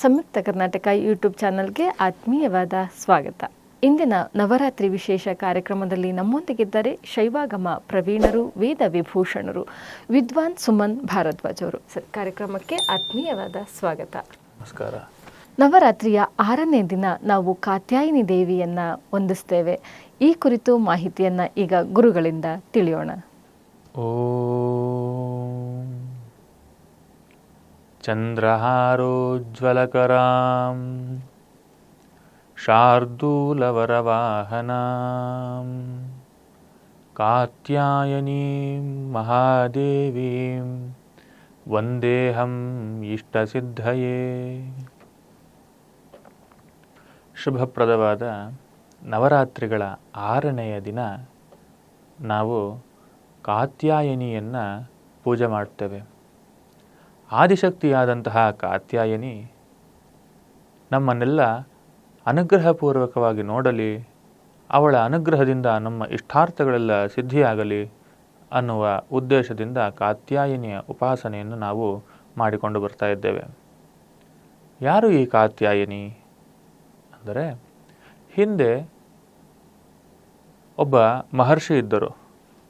ಸಂಯುಕ್ತ Karnataka YouTube ಚಾನಲ್ಗೆ ಆತ್ಮೀಯವಾದ ಸ್ವಾಗತ. ಇಂದಿನ ನವರಾತ್ರಿ ವಿಶೇಷ ಕಾರ್ಯಕ್ರಮದಲ್ಲಿ ನಮ್ಮೊಂದಿಗಿದ್ದರೆ ಶೈವಾಗಮ ಪ್ರವೀಣರು ವೇದ ವಿಭೂಷಣರು ವಿದ್ವಾನ್ ಸುಮನ್ ಭಾರದ್ವಾಜ್ ಅವರು. ಸರ್ ಕಾರ್ಯಕ್ರಮಕ್ಕೆ ಆತ್ಮೀಯವಾದ ಸ್ವಾಗತ. ನಮಸ್ಕಾರ. ನವರಾತ್ರಿಯ ಆರನೇ ದಿನ ನಾವು ಕಾತ್ಯಾಯಿನಿ ದೇವಿಯನ್ನ ಹೊಂದಿಸ್ತೇವೆ ಈ ಕುರಿತು ಮಾಹಿತಿಯನ್ನ ಈಗ ಗುರುಗಳಿಂದ ತಿಳಿಯೋಣ. ಓಂ ಚಂದ್ರಹಾರೋಜ್ವಲಕರಾಂ. ಶಾರ್ದೂಲವರವಾಹನಾಂ. ಕಾತ್ಯಾಯನೀಂ ಮಹಾದೇವೀಂ. ವಂದೇಹಂ ಇಷ್ಟಸಿದ್ಧಯೇ. ಶುಭಪ್ರದವಾದ ನವರಾತ್ರಿಗಳ ಆರನೆಯ ದಿನ ನಾವು ಕಾತ್ಯಾಯನಿಯನ್ನು ಪೂಜೆ ಮಾಡ್ತೇವೆ. ಆದಿಶಕ್ತಿಯಾದಂತಹ ಕಾತ್ಯಾಯನಿ ನಮ್ಮನ್ನೆಲ್ಲ ಅನುಗ್ರಹಪೂರ್ವಕವಾಗಿ ನೋಡಲಿ, ಅವಳ ಅನುಗ್ರಹದಿಂದ ನಮ್ಮ ಇಷ್ಟಾರ್ಥಗಳೆಲ್ಲ ಸಿದ್ಧಿಯಾಗಲಿ ಅನ್ನುವ ಉದ್ದೇಶದಿಂದ ಕಾತ್ಯಾಯಿನಿಯ ಉಪಾಸನೆಯನ್ನು ನಾವು ಮಾಡಿಕೊಂಡು ಬರ್ತಾ ಇದ್ದೇವೆ. ಯಾರು ಈ ಕಾತ್ಯಾಯನಿ? ಅಂದರೆ ಹಿಂದೆ ಒಬ್ಬ ಮಹರ್ಷಿ ಇದ್ದರು.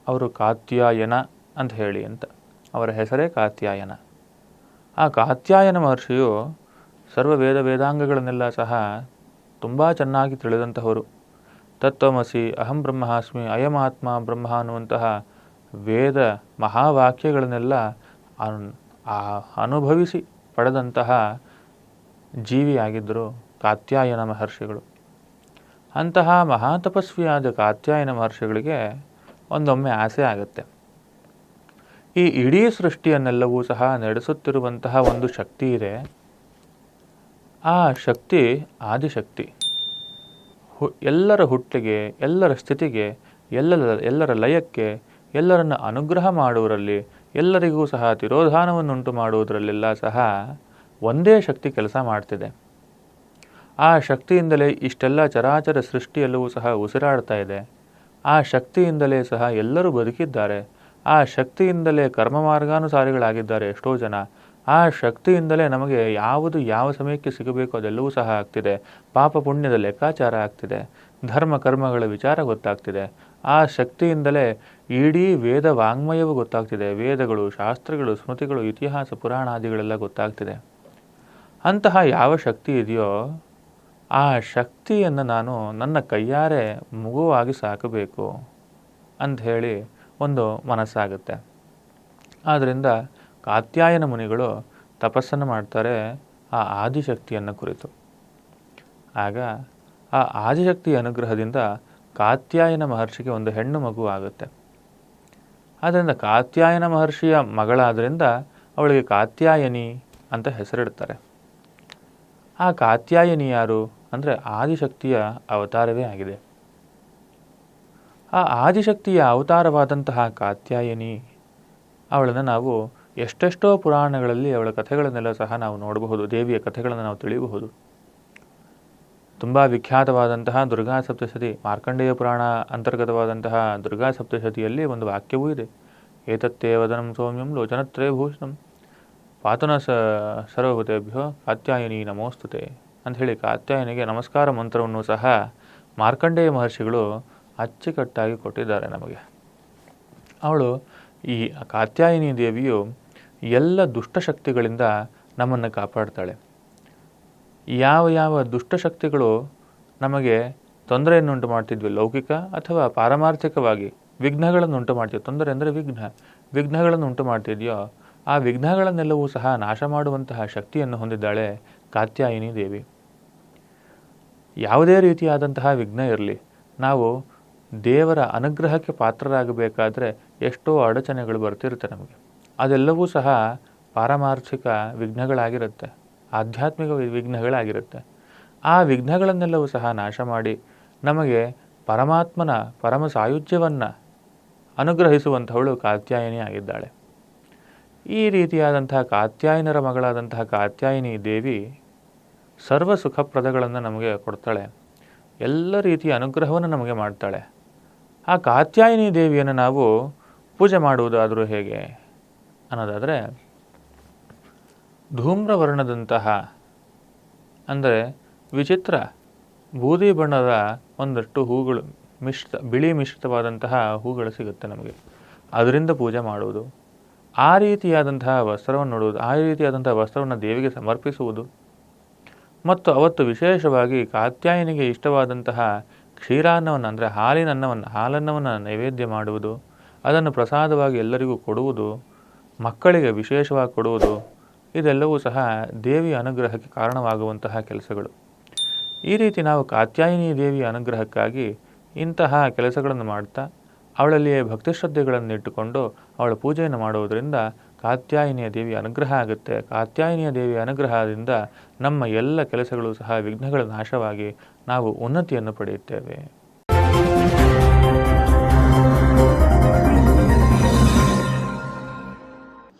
ಅವರು ಕಾತ್ಯಾಯನ ಅಂತ ಹೇಳಿ ಅಂತ. ಅವರ ಹೆಸರೇ ಕಾತ್ಯಾಯನ. ಆ ಕಾತ್ಯಾಯನ ಮಹರ್ಷಿಯು ಸರ್ವ ವೇದ ವೇದಾಂಗಗಳನ್ನೆಲ್ಲ ಸಹ ತುಂಬ ಚೆನ್ನಾಗಿ ತಿಳಿದಂತಹವರು. ತತ್ವಮಸಿ, ಅಹಂ ಬ್ರಹ್ಮಾಸ್ಮಿ, ಅಯಮಾತ್ಮ, ಬ್ರಹ್ಮ ಅನ್ನುವಂತಹ ವೇದ ಮಹಾವಾಕ್ಯಗಳನ್ನೆಲ್ಲ ಅನುಭವಿಸಿ ಪಡೆದಂತಹ ಜೀವಿಯಾಗಿದ್ದರು ಕಾತ್ಯಾಯನ ಮಹರ್ಷಿಗಳು. ಅಂತಹ ಮಹಾತಪಸ್ವಿಯಾದ ಕಾತ್ಯಾಯನ ಮಹರ್ಷಿಗಳಿಗೆ ಒಂದೊಮ್ಮೆ ಆಸೆ ಆಗುತ್ತೆ. ಈ ಇಡೀ ಸೃಷ್ಟಿಯನ್ನೆಲ್ಲವೂ ಸಹ ನಡೆಸುತ್ತಿರುವಂತಹ ಒಂದು ಶಕ್ತಿ ಇದೆ. ಆ ಶಕ್ತಿ ಆದಿಶಕ್ತಿ. ಹು- ಎಲ್ಲರ ಹುಟ್ಟಿಗೆ, ಎಲ್ಲರ ಸ್ಥಿತಿಗೆ, ಎಲ್ಲರ ಎಲ್ಲರ ಲಯಕ್ಕೆ, ಎಲ್ಲರನ್ನು ಅನುಗ್ರಹ ಮಾಡುವರಲ್ಲಿ, ಎಲ್ಲರಿಗೂ ಸಹ ತಿರೋಧಾನವನ್ನುಂಟು ಮಾಡುವುದರಲ್ಲೆಲ್ಲ ಸಹ ಒಂದೇ ಶಕ್ತಿ ಕೆಲಸ ಮಾಡ್ತಿದೆ. ಆ ಶಕ್ತಿಯಿಂದಲೇ ಇಷ್ಟೆಲ್ಲ ಚರಾಚರ ಸೃಷ್ಟಿಯಲ್ಲವೂ ಸಹ ಉಸಿರಾಡ್ತಾ ಇದೆ. ಆ ಶಕ್ತಿಯಿಂದಲೇ ಸಹ ಎಲ್ಲರೂ ಬದುಕಿದ್ದಾರೆ. ಆ ಶಕ್ತಿಯಿಂದಲೇ ಕರ್ಮ ಮಾರ್ಗಾನುಸಾರಿಗಳಾಗಿದ್ದಾರೆ ಎಷ್ಟೋ ಜನ. ಆ ಶಕ್ತಿಯಿಂದಲೇ ನಮಗೆ ಯಾವುದು ಯಾವ ಸಮಯಕ್ಕೆ ಸಿಗಬೇಕು ಅದೆಲ್ಲವೂ ಸಹ ಆಗ್ತಿದೆ. ಪಾಪ ಪುಣ್ಯದ ಲೆಕ್ಕಾಚಾರ ಆಗ್ತಿದೆ. ಧರ್ಮ ಕರ್ಮಗಳ ವಿಚಾರ ಗೊತ್ತಾಗ್ತಿದೆ. ಆ ಶಕ್ತಿಯಿಂದಲೇ ಇಡೀ ವೇದ ವಾಂಗ್ಮಯವೂ ಗೊತ್ತಾಗ್ತಿದೆ. ವೇದಗಳು, ಶಾಸ್ತ್ರಗಳು, ಸ್ಮೃತಿಗಳು, ಇತಿಹಾಸ, ಪುರಾಣಾದಿಗಳೆಲ್ಲ ಗೊತ್ತಾಗ್ತಿದೆ. ಅಂತಹ ಯಾವ ಶಕ್ತಿ ಇದೆಯೋ ಆ ಶಕ್ತಿಯನ್ನು ನಾನು ನನ್ನ ಕೈಯಾರೆ ಮಗುವಾಗಿ ಸಾಕಬೇಕು ಅಂಥೇಳಿ ಒಂದು ಮನಸ್ಸಾಗುತ್ತೆ. ಆದ್ದರಿಂದ ಕಾತ್ಯಾಯನ ಮುನಿಗಳು ತಪಸ್ಸನ್ನು ಮಾಡ್ತಾರೆ ಆ ಆದಿಶಕ್ತಿಯನ್ನು ಕುರಿತು. ಆಗ ಆ ಆದಿಶಕ್ತಿಯ ಅನುಗ್ರಹದಿಂದ ಕಾತ್ಯಾಯನ ಮಹರ್ಷಿಗೆ ಒಂದು ಹೆಣ್ಣು ಮಗು ಆಗುತ್ತೆ. ಆದ್ದರಿಂದ ಕಾತ್ಯಾಯನ ಮಹರ್ಷಿಯ ಮಗಳಾದ್ದರಿಂದ ಅವಳಿಗೆ ಕಾತ್ಯಾಯನಿ ಅಂತ ಹೆಸರಿಡ್ತಾರೆ. ಆ ಕಾತ್ಯಾಯನಿ ಯಾರು ಅಂದರೆ ಆದಿಶಕ್ತಿಯ ಅವತಾರವೇ ಆಗಿದೆ. ಆ ಆದಿಶಕ್ತಿಯ ಅವತಾರವಾದಂತಹ ಕಾತ್ಯಾಯನಿ, ಅವಳನ್ನು ನಾವು ಎಷ್ಟೆಷ್ಟೋ ಪುರಾಣಗಳಲ್ಲಿ ಅವಳ ಕಥೆಗಳನ್ನೆಲ್ಲ ಸಹ ನಾವು ನೋಡಬಹುದು, ದೇವಿಯ ಕಥೆಗಳನ್ನು ನಾವು ತಿಳಿಯಬಹುದು. ತುಂಬ ವಿಖ್ಯಾತವಾದಂತಹ ದುರ್ಗಾ ಸಪ್ತಶತಿ, ಮಾರ್ಕಂಡೇಯ ಪುರಾಣ ಅಂತರ್ಗತವಾದಂತಹ ದುರ್ಗಾ ಸಪ್ತಶತಿಯಲ್ಲಿ ಒಂದು ವಾಕ್ಯವೂ ಇದೆ. ಏತತ್ತೇ ವದನಂ ಸೌಮ್ಯಂ ಲೋಚನತ್ರಯ ಭೂಷಣಂ. ಪಾತನ ಸ ಸರ್ವಭೂತೆಭ್ಯೋ ಕಾತ್ಯಾಯನಿ ನಮೋಸ್ತುತೆ ಅಂತ ಹೇಳಿ ಕಾತ್ಯಾಯನಿಗೆ ನಮಸ್ಕಾರ ಮಂತ್ರವನ್ನು ಸಹ ಮಾರ್ಕಂಡೇಯ ಮಹರ್ಷಿಗಳು ಅಚ್ಚುಕಟ್ಟಾಗಿ ಕೊಟ್ಟಿದ್ದಾರೆ ನಮಗೆ. ಅವಳು ಈ ಕಾತ್ಯಾಯಿನಿ ದೇವಿಯು ಎಲ್ಲ ದುಷ್ಟಶಕ್ತಿಗಳಿಂದ ನಮ್ಮನ್ನು ಕಾಪಾಡ್ತಾಳೆ. ಯಾವ ಯಾವ ದುಷ್ಟಶಕ್ತಿಗಳು ನಮಗೆ ತೊಂದರೆಯನ್ನುಂಟು ಮಾಡ್ತಿದ್ವಿ, ಲೌಕಿಕ ಅಥವಾ ಪಾರಮಾರ್ಥಿಕವಾಗಿ ವಿಘ್ನಗಳನ್ನು ಉಂಟು ಮಾಡ್ತೀವಿ ತೊಂದರೆ ಅಂದರೆ ವಿಘ್ನ. ವಿಘ್ನಗಳನ್ನು ಉಂಟು ಮಾಡ್ತಿದೆಯೋ, ಆ ವಿಘ್ನಗಳನ್ನೆಲ್ಲವೂ ಸಹ ನಾಶ ಮಾಡುವಂತಹ ಶಕ್ತಿಯನ್ನು ಹೊಂದಿದ್ದಾಳೆ ಕಾತ್ಯಾಯಿನಿ ದೇವಿ. ಯಾವುದೇ ರೀತಿಯಾದಂತಹ ವಿಘ್ನ ಇರಲಿ. ನಾವು ದೇವರ ಅನುಗ್ರಹಕ್ಕೆ ಪಾತ್ರರಾಗಬೇಕಾದ್ರೆ ಎಷ್ಟೋ ಅಡಚಣೆಗಳು ಬರ್ತಿರುತ್ತೆ ನಮಗೆ. ಅದೆಲ್ಲವೂ ಸಹ ಪಾರಮಾರ್ಥಿಕ ವಿಘ್ನಗಳಾಗಿರುತ್ತೆ, ಆಧ್ಯಾತ್ಮಿಕ ವಿಘ್ನಗಳಾಗಿರುತ್ತೆ. ಆ ವಿಘ್ನಗಳನ್ನೆಲ್ಲವೂ ಸಹ ನಾಶ ಮಾಡಿ ನಮಗೆ ಪರಮಾತ್ಮನ ಪರಮ ಸಾಯುಜ್ಯವನ್ನು ಅನುಗ್ರಹಿಸುವಂಥವಳು ಕಾತ್ಯಾಯಿನಿ ಆಗಿದ್ದಾಳೆ. ಈ ರೀತಿಯಾದಂತಹ ಕಾತ್ಯಾಯನರ ಮಗಳಾದಂತಹ ಕಾತ್ಯಾಯಿನಿ ದೇವಿ ಸರ್ವ ಸುಖಪ್ರದಗಳನ್ನು ನಮಗೆ ಕೊಡ್ತಾಳೆ. ಎಲ್ಲ ರೀತಿಯ ಅನುಗ್ರಹವನ್ನು ನಮಗೆ ಮಾಡ್ತಾಳೆ. ಆ ಕಾತ್ಯಾಯಿನಿ ದೇವಿಯನ್ನು ನಾವು ಪೂಜೆ ಮಾಡುವುದಾದರೂ ಹೇಗೆ? ಅನ್ನೋದಾದರೆ, ಧೂಮ್ರವರ್ಣದಂತಹ, ಅಂದರೆ ವಿಚಿತ್ರ ಬೂದಿ ಬಣ್ಣದ ಒಂದಷ್ಟು ಹೂಗಳು, ಮಿಶ್ರಿತ, ಬಿಳಿ ಮಿಶ್ರಿತವಾದಂತಹ ಹೂಗಳು ಸಿಗುತ್ತೆ ನಮಗೆ. ಅದರಿಂದ ಪೂಜೆ ಮಾಡುವುದು. ಆ ರೀತಿಯಾದಂತಹ ವಸ್ತ್ರವನ್ನು ನೋಡುವುದು, ಆ ರೀತಿಯಾದಂತಹ ವಸ್ತ್ರವನ್ನು ದೇವಿಗೆ ಸಮರ್ಪಿಸುವುದು. ಮತ್ತು ಅವತ್ತು ವಿಶೇಷವಾಗಿ ಕಾತ್ಯಾಯನಿಗೆ ಇಷ್ಟವಾದಂತಹ ಕ್ಷೀರಾನ್ನವನ್ನು ಅಂದರೆ ಹಾಲಿನ ಅನ್ನವನ್ನು ಹಾಲನ್ನವನ್ನು ನೈವೇದ್ಯ ಮಾಡುವುದು, ಅದನ್ನು ಪ್ರಸಾದವಾಗಿ ಎಲ್ಲರಿಗೂ ಕೊಡುವುದು, ಮಕ್ಕಳಿಗೆ ವಿಶೇಷವಾಗಿ ಕೊಡುವುದು, ಇದೆಲ್ಲವೂ ಸಹ ದೇವಿಯ ಅನುಗ್ರಹಕ್ಕೆ ಕಾರಣವಾಗುವಂತಹ ಕೆಲಸಗಳು. ಈ ರೀತಿ ನಾವು ಕಾತ್ಯಾಯಿನಿ ದೇವಿಯ ಅನುಗ್ರಹಕ್ಕಾಗಿ ಇಂತಹ ಕೆಲಸಗಳನ್ನು ಮಾಡ್ತಾ, ಅವಳಲ್ಲಿಯೇ ಭಕ್ತಿ ಶ್ರದ್ಧೆಗಳನ್ನು ಇಟ್ಟುಕೊಂಡು ಅವಳ ಪೂಜೆಯನ್ನು ಮಾಡುವುದರಿಂದ ಕಾತ್ಯಾಯಿನಿಯ ದೇವಿಯ ಅನುಗ್ರಹ ಆಗುತ್ತೆ. ಕಾತ್ಯಾಯಿನಿಯ ದೇವಿಯ ಅನುಗ್ರಹದಿಂದ ನಮ್ಮ ಎಲ್ಲ ಕೆಲಸಗಳು ಸಹ ವಿಘ್ನಗಳ ನಾಶವಾಗಿ ನಾವು ಉನ್ನತಿಯನ್ನು ಪಡೆಯುತ್ತೇವೆ.